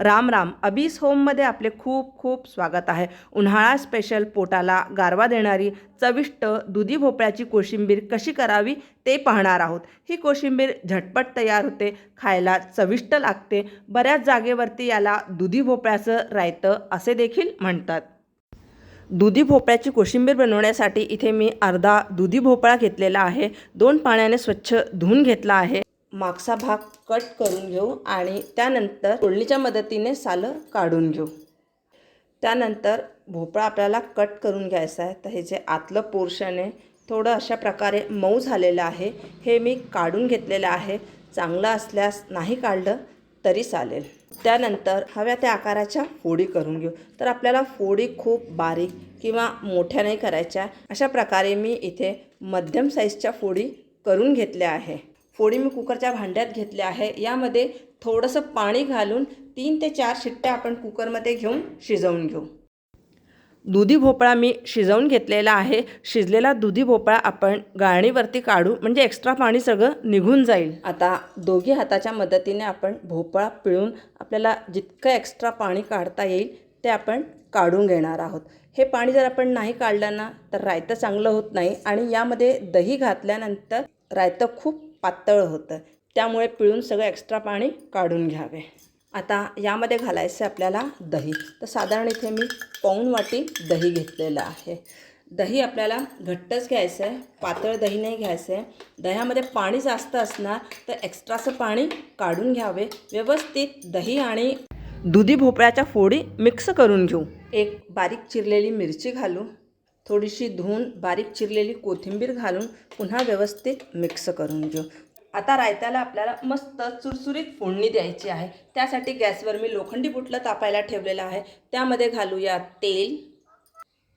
राम राम. अबीस होममध्ये आपले खूप खूप स्वागत आहे. उन्हाळा स्पेशल पोटाला गारवा देणारी चविष्ट दुधी भोपळ्याची कोशिंबीर कशी करावी ते पाहणार आहोत. ही कोशिंबीर झटपट तयार होते खायला चविष्ट लागते. बऱ्याच जागेवरती याला दुधी भोपळ्याचं रायतं असे देखील म्हणतात. दुधी भोपळ्याची कोशिंबीर बनवण्यासाठी इथे मी अर्धा दुधी भोपळा घेतलेला आहे. दोन पाण्याने स्वच्छ धुवून घेतला आहे. मागचा भाग कट करून घेऊ आणि त्यानंतर तोडणीच्या मदतीने सालं काढून घेऊ. त्यानंतर भोपळा आपल्याला कट करून घ्यायचा आहे. तर हे जे आतलं पोर्शन आहे थोडं अशा प्रकारे मऊ झालेलं आहे. हे मी काढून घेतलेलं आहे. चांगलं असल्यास नाही काढलं तरी चालेल. त्यानंतर हव्या त्या आकाराच्या फोडी करून घेऊ. तर आपल्याला फोडी खूप बारीक किंवा मोठ्या नाही करायच्या. अशा प्रकारे मी इथे मध्यम साईजच्या फोडी करून घेतल्या आहे. फोडी मी कुकरच्या भांड्यात घेतल्या आहे. यामध्ये थोडंसं पाणी घालून तीन ते चार शिट्ट्या आपण कुकरमध्ये घेऊन शिजवून घेऊ. दुधी भोपळा मी शिजवून घेतलेला आहे. शिजलेला दुधी भोपळा आपण गाळणीवरती काढू म्हणजे एक्स्ट्रा पाणी सगळं निघून जाईल. आता दोघी हाताच्या मदतीने आपण भोपळा पिळून आपल्याला जितकं एक्स्ट्रा पाणी काढता येईल ते आपण काढून घेणार आहोत. हे पाणी जर आपण नाही काढलं ना तर रायतं चांगलं होत नाही आणि यामध्ये दही घातल्यानंतर रायतं खूप पातळ होतं. त्यामुळे पिळून सगळं एक्स्ट्रा पाणी काढून घ्यावे. आता यामध्ये घालायचं आहे आपल्याला दही. तर साधारण इथे मी पाऊण वाटी दही घेतलेलं आहे. दही आपल्याला घट्टच घ्यायचं आहे पातळ दही नाही घ्यायचं आहे दह्यामध्ये पाणी जास्त असणार तर एक्स्ट्राचं पाणी काढून घ्यावे. व्यवस्थित दही आणि दुधी भोपळ्याच्या फोडी मिक्स करून घेऊ. एक बारीक चिरलेली मिरची घालू. थोडीशी धुवून बारीक चिरलेली कोथिंबीर घालून पुन्हा व्यवस्थित मिक्स करून घेऊ. आता रायत्याला आपल्याला मस्त चुरचुरीत फोडणी द्यायची आहे. त्यासाठी गॅसवर मी लोखंडी बुटलं तापायला ठेवलेलं आहे. त्यामध्ये घालूया तेल.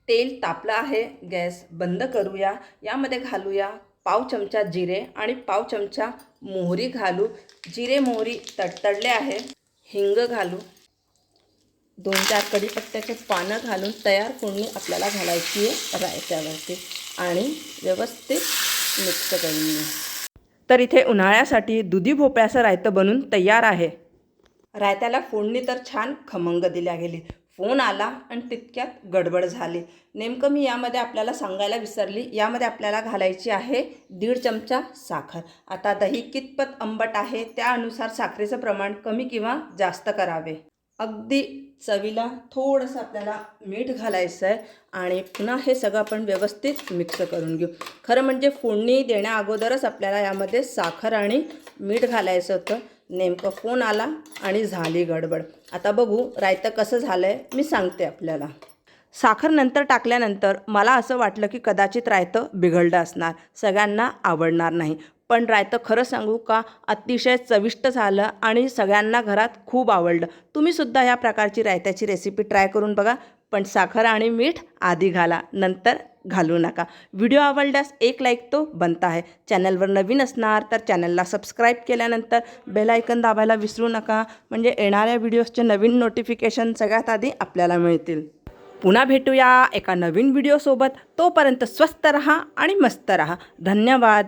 तेल तापलं आहे. गॅस बंद करूया. यामध्ये घालूया पाव चमचा जिरे आणि पाव चमचा मोहरी घालू. जिरे मोहरी तडतडले आहे. हिंग घालू. दोन चार कढीपत्त्याचे पानं घालून तयार फोडणी आपल्याला घालायची आहे रायत्यावरती आणि व्यवस्थित मिक्स करून तर इथे उन्हाळ्यासाठी दुधी भोपळ्याचं रायतं बनून तयार आहे. रायत्याला फोडणी तर छान खमंग दिल्या गेली. फोन आला आणि तितक्यात गडबड झाली. नेमकं मी यामध्ये आपल्याला सांगायला विसरली. यामध्ये आपल्याला घालायची आहे दीड चमचा साखर. आता दही कितपत आंबट आहे त्यानुसार साखरेचं प्रमाण कमी किंवा जास्त करावे. अगदी चवीला थोडंसं आपल्याला मीठ घालायचं आहे आणि पुन्हा हे सगळं आपण व्यवस्थित मिक्स करून घेऊ. खरं म्हणजे फोडणी देण्या अगोदरच आपल्याला यामध्ये साखर आणि मीठ घालायचं होतं. नेमकं फोन आला आणि झाली गडबड. आता बघू रायतं कसं झालं आहे मी सांगते आपल्याला. साखर नंतर टाकल्यानंतर मला असं वाटलं की कदाचित रायतं बिघडलं असणार. सगळ्यांना आवडणार नाही. पण रायतं खरं सांगू का? अतिशय चविष्ट झालं आणि सगळ्यांना घरात खूप आवडलं. तुम्हीसुद्धा ह्या प्रकारची रायत्याची रेसिपी ट्राय करून बघा. पण साखर आणि मीठ आधी घाला नंतर घालू नका. व्हिडिओ आवडल्यास एक लाईक तो बनता आहे. चॅनलवर नवीन असणार तर चॅनलला सबस्क्राईब केल्यानंतर बेलायकन दाबायला विसरू नका. म्हणजे येणाऱ्या व्हिडिओजचे नवीन नोटिफिकेशन सगळ्यात आधी आपल्याला मिळतील. पुन्हा भेटूया एका नवीन व्हिडिओसोबत तोपर्यंत स्वस्त रहा आणि मस्त रहा. धन्यवाद.